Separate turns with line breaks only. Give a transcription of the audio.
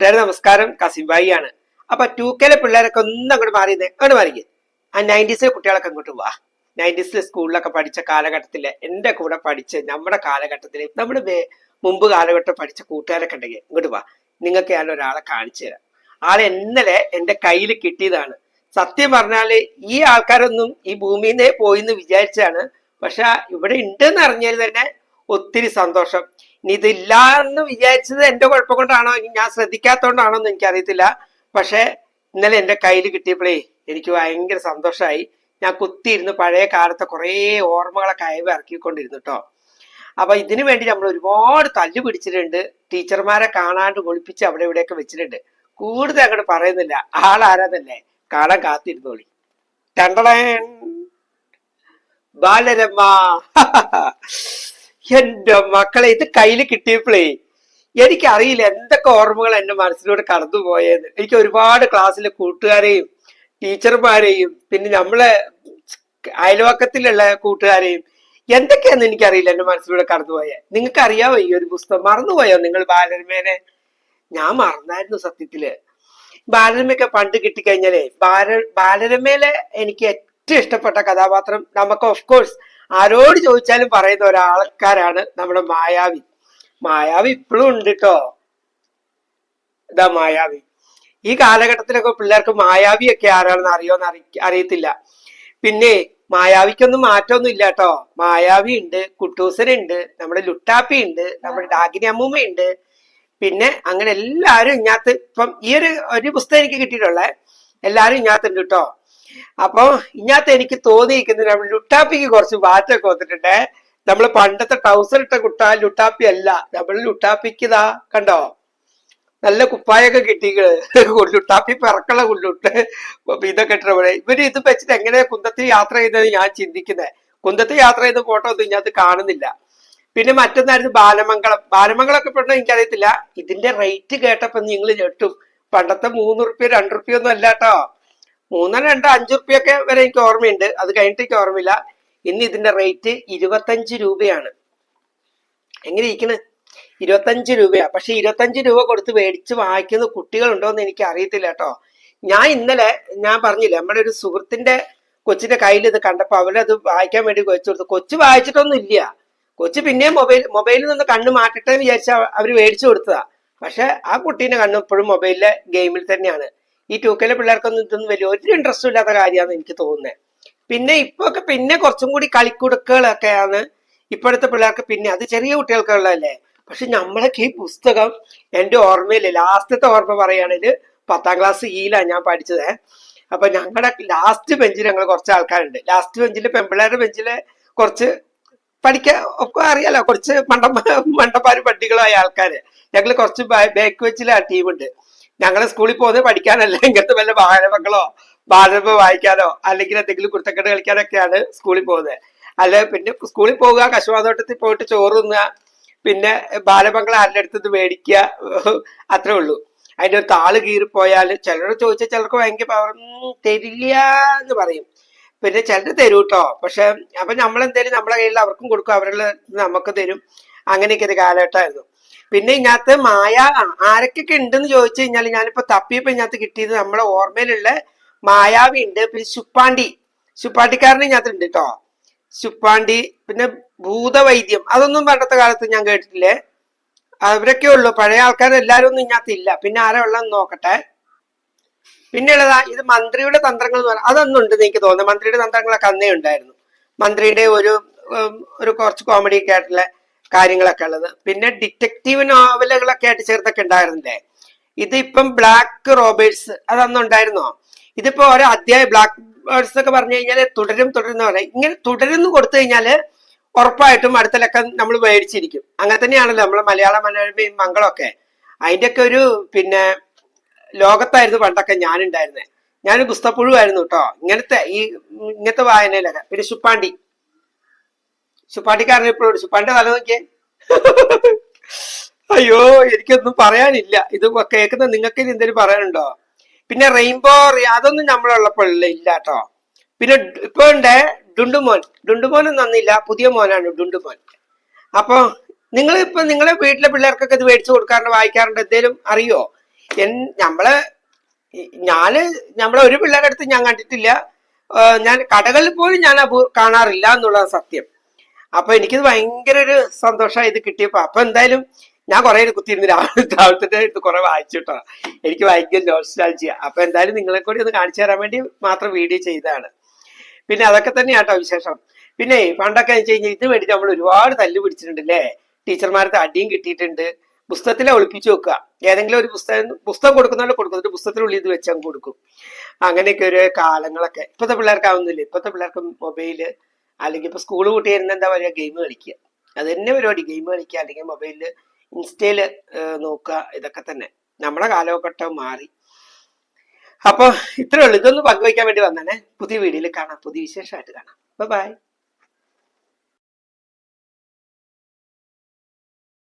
കൂട്ടുകാരെ നമസ്കാരം. കസിംബായി ആണ് അപ്പൊ ടു കെയിലെ പിള്ളേരൊക്കെ ഒന്നും അങ്ങോട്ട് മാറിയതേ അങ്ങോട്ട് മാറിയേ ആ നയന്റീസിലെ കുട്ടികളൊക്കെ അങ്ങോട്ട് വാ. നയന്റീസിലെ സ്കൂളിലൊക്കെ പഠിച്ച കാലഘട്ടത്തിൽ എന്റെ കൂടെ പഠിച്ച് നമ്മുടെ കാലഘട്ടത്തിൽ നമ്മുടെ മുമ്പ് കാലഘട്ടം പഠിച്ച കൂട്ടുകാരൊക്കെ ഉണ്ടെങ്കിൽ ഇങ്ങോട്ട് വാ. നിങ്ങൾക്ക് ഞാൻ ഒരാളെ കാണിച്ചു തരാം. ആളെ ഇന്നലെ എന്റെ കയ്യിൽ കിട്ടിയതാണ്. സത്യം പറഞ്ഞാൽ ഈ ആൾക്കാരൊന്നും ഈ ഭൂമിയിൽ നിന്നേ പോയി എന്ന് വിചാരിച്ചാണ് പക്ഷെ ഇവിടെ ഉണ്ടെന്ന് അറിഞ്ഞാൽ തന്നെ ഒത്തിരി സന്തോഷം. ഇതില്ല എന്ന് വിചാരിച്ചത് എന്റെ കുഴപ്പം കൊണ്ടാണോ? ഇനി ഞാൻ ശ്രദ്ധിക്കാത്തോണ്ടാണോ എന്ന് എനിക്കറിയത്തില്ല. പക്ഷെ ഇന്നലെ എന്റെ കയ്യിൽ കിട്ടിയപ്പോഴേ എനിക്ക് ഭയങ്കര സന്തോഷമായി ഞാൻ കുത്തിയിരുന്ന് പഴയ കാലത്തെ കുറേ ഓർമ്മകളൊക്കെ അയവ് ഇറക്കിക്കൊണ്ടിരുന്നു കേട്ടോ അപ്പൊ ഇതിനു വേണ്ടി നമ്മൾ ഒരുപാട് തല്ലു പിടിച്ചിട്ടുണ്ട്. ടീച്ചർമാരെ കാണാണ്ട് ഒളിപ്പിച്ച് അവിടെ ഇവിടെയൊക്കെ വെച്ചിട്ടുണ്ട്. കൂടുതൽ അങ്ങോട്ട് പറയുന്നില്ല. ആളാരാന്നല്ലേ കാണാൻ കാത്തിരുന്നോളി. രണ്ടടേൻ ബാലരമ്മ എന്റെ മക്കളെ ഇത് കയ്യിൽ കിട്ടിയപ്പോഴേ എനിക്കറിയില്ല എന്തൊക്കെ ഓർമ്മകൾ എന്റെ മനസ്സിലൂടെ കടന്നുപോയെന്ന്. എനിക്ക് ഒരുപാട് ക്ലാസ്സിലെ കൂട്ടുകാരെയും ടീച്ചർമാരെയും പിന്നെ നമ്മളെ അയൽവക്കത്തിലുള്ള കൂട്ടുകാരെയും എന്തൊക്കെയാന്ന് എനിക്കറിയില്ല എന്റെ മനസ്സിലൂടെ കടന്നുപോയ. നിങ്ങൾക്ക് അറിയാവോ ഈ ഒരു പുസ്തകം മറന്നുപോയോ നിങ്ങൾ ബാലരമേനെ? ഞാൻ മറന്നായിരുന്നു സത്യത്തിൽ. ബാലരമയൊക്കെ പണ്ട് കിട്ടിക്കഴിഞ്ഞാലേ ബാല ബാലരമേലെ എനിക്ക് ഏറ്റവും ഇഷ്ടപ്പെട്ട കഥാപാത്രം നമുക്ക് ഓഫ് കോഴ്സ് ആരോട് ചോദിച്ചാലും പറയുന്ന ഒരാൾക്കാരാണ് നമ്മുടെ മായാവി. മായാവി ഇപ്പോഴും ഉണ്ട് കേട്ടോ ഇതാ മായാവി. ഈ കാലഘട്ടത്തിലൊക്കെ പിള്ളേർക്ക് മായാവി ഒക്കെ ആരാണെന്ന് അറിയോന്ന് അറി അറിയത്തില്ല. പിന്നെ മായാവിക്കൊന്നും മാറ്റമൊന്നും ഇല്ല കേട്ടോ മായാവി ഉണ്ട് കുട്ടൂസനുണ്ട് നമ്മുടെ ലുട്ടാപ്പി ഉണ്ട് നമ്മുടെ ഡാഗിനി അമ്മൂമ്മ ഉണ്ട് പിന്നെ അങ്ങനെ എല്ലാവരും ഇങ്ങാത്ത് ഇപ്പം ഈ ഒരു ഒരു പുസ്തകം എനിക്ക് കിട്ടിയിട്ടുള്ളത് എല്ലാവരും ഇങ്ങാത്തുണ്ട് കേട്ടോ അപ്പൊ ഇങ്ങനത്ത എനിക്ക് തോന്നിയിരിക്കുന്നത് നമ്മൾ ലുട്ടാപ്പിക്ക് കുറച്ച് മാറ്റമൊക്കെ വന്നിട്ടുണ്ട്. നമ്മൾ പണ്ടത്തെ ട്രൗസർ ഇട്ട കുട്ട ലുട്ടാപ്പി അല്ല. നമ്മൾ ലുട്ടാപ്പിക്ക് ഇതാ കണ്ടോ? നല്ല കുപ്പായൊക്കെ കിട്ടികൾ ലുട്ടാപ്പി പിറക്കുള്ള കുള്ളുട്ട് ഇതൊക്കെ ഇട്ടവിടെ ഇവർ ഇത് വെച്ചിട്ട് എങ്ങനെ കുന്തത്തിൽ യാത്ര ചെയ്യുന്നത് ഞാൻ ചിന്തിക്കുന്നത് കുന്തത്തിൽ യാത്ര ചെയ്ത ഫോട്ടോ ഒന്നും ഇതിനകത്ത് കാണുന്നില്ല. പിന്നെ മറ്റൊന്നായിരുന്നു ബാലമംഗളം. ബാലമംഗളൊക്കെ പെട്ടെന്ന് എനിക്കറിയത്തില്ല. ഇതിന്റെ റേറ്റ് കേട്ടപ്പോ നിങ്ങൾ ഞെട്ടും. പണ്ടത്തെ മൂന്ന് റുപ്യ രണ്ട് റുപ്യ ഒന്നും അല്ല കേട്ടോ. മൂന്നോ രണ്ട് അഞ്ചു റുപ്യൊക്കെ വരെ എനിക്ക് ഓർമ്മയുണ്ട്. അത് കഴിഞ്ഞിട്ട് എനിക്ക് ഓർമ്മയില്ല. ഇന്ന് ഇതിന്റെ റേറ്റ് ഇരുപത്തഞ്ച് രൂപയാണ്. എങ്ങനെ ഇരിക്കണ്? ഇരുപത്തഞ്ച് രൂപയാ. പക്ഷെ ഇരുപത്തഞ്ച് രൂപ കൊടുത്ത് മേടിച്ച് വാങ്ങിക്കുന്ന കുട്ടികളുണ്ടോ എന്ന് എനിക്ക് അറിയത്തില്ല കേട്ടോ. ഞാൻ ഇന്നലെ ഞാൻ പറഞ്ഞില്ല നമ്മുടെ ഒരു സുഹൃത്തിന്റെ കൊച്ചിന്റെ കയ്യിൽ ഇത് കണ്ടപ്പോ അവരത് വായിക്കാൻ വേണ്ടി വെച്ചു കൊടുത്തു. കൊച്ചു വായിച്ചിട്ടൊന്നും ഇല്ല. കൊച്ചു പിന്നെയും മൊബൈൽ മൊബൈലിൽ നിന്ന് കണ്ണ് മാറ്റട്ടെ എന്ന് വിചാരിച്ച അവർ മേടിച്ചു കൊടുത്തതാ. പക്ഷെ ആ കുട്ടീന്റെ കണ്ണ് ഇപ്പോഴും മൊബൈലിലെ ഗെയിമിൽ തന്നെയാണ്. ഈ ടൂക്കയിലെ പിള്ളേർക്കൊന്നും ഇതൊന്നും വലിയ ഒരു ഇൻട്രസ്റ്റും ഇല്ലാത്ത കാര്യമാണ് എനിക്ക് തോന്നുന്നത് പിന്നെ ഇപ്പൊ ഒക്കെ പിന്നെ കുറച്ചും കൂടി കളിക്കുടുക്കുകളൊക്കെയാണ് ഇപ്പോഴത്തെ പിള്ളേർക്ക് പിന്നെ അത് ചെറിയ കുട്ടികൾക്കുള്ളതല്ലേ. പക്ഷെ നമ്മളൊക്കെ ഈ പുസ്തകം എന്റെ ഓർമ്മയിൽ ലാസ്റ്റത്തെ ഓർമ്മ പറയുകയാണെങ്കിൽ പത്താം ക്ലാസ് ഈയിലാണ് ഞാൻ പഠിച്ചത്. അപ്പൊ ഞങ്ങളുടെ ലാസ്റ്റ് ബെഞ്ചിൽ ഞങ്ങൾ കുറച്ച് ആൾക്കാരുണ്ട്. ലാസ്റ്റ് ബെഞ്ചിൽ പെമ്പിള്ളേരുടെ ബെഞ്ചിൽ കുറച്ച് പഠിക്കാൻ ഒക്കെ അറിയാലോ കുറച്ച് മണ്ട മണ്ടപ്പാര് പട്ടികളായ ആൾക്കാര്. ഞങ്ങൾ കുറച്ച് ബാക്ക് വെച്ചിലെ ടീമുണ്ട് ഞങ്ങളെ സ്കൂളിൽ പോകുന്നത് പഠിക്കാനല്ല. ഇങ്ങനത്തെ വല്ല ബാലമക്കളോ ബാലരമ വായിക്കാനോ അല്ലെങ്കിൽ എന്തെങ്കിലും കുരുത്തക്കെട്ട് കളിക്കാനൊക്കെയാണ് സ്കൂളിൽ പോകുന്നത്. അല്ല പിന്നെ സ്കൂളിൽ പോകുക കശുവാതോട്ടത്തിൽ പോയിട്ട് ചോറ് തിന്നുക പിന്നെ ബാലമംഗളം ആരുടെ അടുത്ത് മേടിക്കുക അത്രേ ഉള്ളൂ. അതിന്റെ ഒരു താൾ കീറിപ്പോയാൽ ചിലരോട് ചോദിച്ചാൽ ചിലർക്ക് ഭയങ്കര പവർ തരില്ല എന്ന് പറയും. പിന്നെ ചിലർ തരും കേട്ടോ പക്ഷെ അപ്പൊ നമ്മൾ എന്തായാലും നമ്മളെ കയ്യിൽ അവർക്കും കൊടുക്കും അവരുടെ നമുക്ക് തരും. അങ്ങനെയൊക്കെ ഒരു കാലഘട്ടമായിരുന്നു. പിന്നെ ഇതിനകത്ത് മായ ആരൊക്കെ ഉണ്ടെന്ന് ചോദിച്ചു കഴിഞ്ഞാൽ ഞാനിപ്പോ തപ്പിയപ്പോ ഇതിനകത്ത് കിട്ടിയത് നമ്മളെ ഓർമ്മയിലുള്ള മായാവി ഉണ്ട് പിന്നെ ശുപ്പാണ്ടി. ശുപ്പാണ്ടിക്കാരനെ ഇതിനകത്ത് ഉണ്ട് കേട്ടോ ശുപ്പാണ്ടി പിന്നെ ഭൂതവൈദ്യം. അതൊന്നും പണ്ടത്തെ കാലത്ത് ഞാൻ കേട്ടിട്ടില്ലേ. അവരൊക്കെ ഉള്ളു. പഴയ ആൾക്കാർ എല്ലാരും ഒന്നും ഇതിനകത്ത് ഇല്ല. പിന്നെ ആരാ ഉള്ളതെന്ന് നോക്കട്ടെ. പിന്നെ ഉള്ളതാ ഇത് മന്ത്രിയുടെ തന്ത്രങ്ങൾ എന്ന് പറഞ്ഞാൽ അതൊന്നും ഉണ്ട് എനിക്ക് തോന്നുന്നു. മന്ത്രിയുടെ തന്ത്രങ്ങളൊക്കെ അന്നേ ഉണ്ടായിരുന്നു. മന്ത്രിയുടെ ഒരു ഒരു കുറച്ച് കോമഡി ഒക്കെ ആയിട്ടുള്ള കാര്യങ്ങളൊക്കെ ഉള്ളത്. പിന്നെ ഡിറ്റക്റ്റീവ് നോവലുകളൊക്കെ ആയിട്ട് ചേർത്തൊക്കെ ഉണ്ടായിരുന്നില്ലേ? ഇതിപ്പം ബ്ലാക്ക് റോബേഴ്സ് അതന്നു ഉണ്ടായിരുന്നോ? ഇതിപ്പോ ഓരോ അധ്യായം ബ്ലാക്ക് ബേർഡ്സ് ഒക്കെ പറഞ്ഞു കഴിഞ്ഞാൽ തുടരും തുടരുന്ന പറയാം. ഇങ്ങനെ തുടരുന്നു കൊടുത്തു കഴിഞ്ഞാൽ ഉറപ്പായിട്ടും അടുത്ത ലക്കം നമ്മൾ മേടിച്ചിരിക്കും. അങ്ങനെ തന്നെയാണല്ലോ നമ്മൾ മലയാള മനോരമയും മംഗളമൊക്കെ. അതിന്റെയൊക്കെ ഒരു പിന്നെ ലോകത്തായിരുന്നു പണ്ടൊക്കെ ഞാനുണ്ടായിരുന്നത് ഞാൻ പുസ്തപ്പുഴുവായിരുന്നു കേട്ടോ. ഇങ്ങനത്തെ ഈ ഇങ്ങനത്തെ വായനയിലൊക്കെ. പിന്നെ ശുപ്പാണ്ടി. ശുപ്പാണ്ടിക്കാരൻ ഇപ്പോഴും ശുപ്പാണ്ടി തല നോക്കിയേ. അയ്യോ എനിക്കൊന്നും പറയാനില്ല. ഇത് കേൾക്കുന്ന നിങ്ങൾക്ക് എന്തെങ്കിലും പറയാനുണ്ടോ? പിന്നെ റെയിൻബോ അതൊന്നും നമ്മളുള്ളപ്പോഴില്ല ഇല്ല കേട്ടോ പിന്നെ ഇപ്പൊ ഉണ്ട് ഡുണ്ടുമോൻ. ഡുണ്ടുമോനും നന്നില്ല. പുതിയ മോനാണ് ഡുണ്ടുമോൻ. അപ്പൊ നിങ്ങൾ ഇപ്പൊ നിങ്ങളെ വീട്ടിലെ പിള്ളേർക്കൊക്കെ ഇത് മേടിച്ചു കൊടുക്കാറുണ്ട് വായിക്കാറുണ്ട് എന്തേലും അറിയോ? എൻ നമ്മളെ ഞാൻ നമ്മളെ ഒരു പിള്ളേരുടെ അടുത്ത് ഞാൻ കണ്ടിട്ടില്ല. ഞാൻ കടകളിൽ പോലും ഞാൻ കാണാറില്ല എന്നുള്ളതാണ് സത്യം. അപ്പൊ എനിക്കിത് ഭയങ്കര ഒരു സന്തോഷമായി ഇത് കിട്ടിയപ്പോ. അപ്പൊ എന്തായാലും ഞാൻ കുറെ കുത്തിയിരുന്ന്. രാവിലെ രാവിലത്തെ ഇത് കുറെ വായിച്ചു കേട്ടോ എനിക്ക് ഭയങ്കര നോസ്റ്റാൾജിയ അപ്പൊ എന്തായാലും നിങ്ങളെ കൂടി ഒന്ന് കാണിച്ചു തരാൻ വേണ്ടി മാത്രം വീഡിയോ ചെയ്തതാണ്. പിന്നെ അതൊക്കെ തന്നെയാട്ടോ വിശേഷം. പിന്നെ പണ്ടൊക്കെ വെച്ച് കഴിഞ്ഞാൽ ഇത് വേണ്ടി നമ്മൾ ഒരുപാട് തല്ല് പിടിച്ചിട്ടുണ്ട് അല്ലേ ടീച്ചർമാരുടെ അടിയും കിട്ടിയിട്ടുണ്ട്. പുസ്തകത്തിലെ ഒളിപ്പിച്ചു വെക്കുക. ഏതെങ്കിലും ഒരു പുസ്തകം പുസ്തകം കൊടുക്കുന്നവരെ കൊടുക്കും. ഒരു പുസ്തകത്തിനുള്ളിൽ ഇത് വെച്ചങ്ങ് കൊടുക്കും. അങ്ങനെയൊക്കെ ഒരു കാലങ്ങളൊക്കെ. ഇപ്പോഴത്തെ പിള്ളേർക്ക് ആവുന്നില്ല ഇപ്പോഴത്തെ പിള്ളേർക്ക് മൊബൈൽ അല്ലെങ്കിൽ ഇപ്പൊ സ്കൂൾ കൂട്ടി വരുന്ന എന്താ പറയുക ഗെയിം കളിക്കുക. അത് തന്നെ പരിപാടി ഗെയിം കളിക്കുക അല്ലെങ്കിൽ മൊബൈലിൽ ഇൻസ്റ്റയിൽ നോക്കുക ഇതൊക്കെ തന്നെ. നമ്മുടെ കാലഘട്ടം മാറി. അപ്പൊ ഇത്രേ ഉള്ളൂ. ഇതൊന്ന് പങ്കുവയ്ക്കാൻ വേണ്ടി വന്നാണ് പുതിയ വീഡിയോയിൽ കാണാം. പുതിയ വിശേഷമായിട്ട് കാണാം. ബൈ